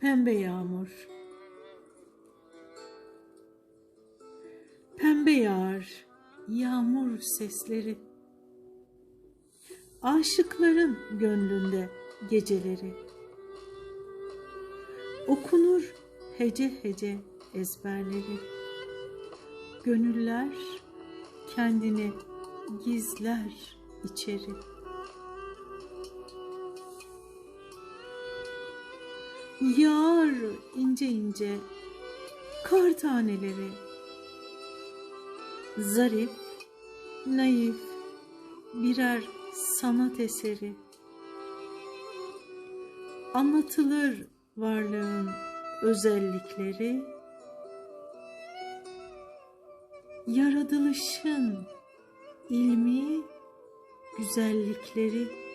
Pembe yağmur. Pembe yağar yağmur sesleri. Aşıkların gönlünde geceleri. Okunur hece hece ezberleri. Gönüller kendini gizler içeri. Yağar ince ince kar taneleri. Zarif, naif birer sanat eseri. Anlatılır varlığın özellikleri. Yaratılışın ilmi güzellikleri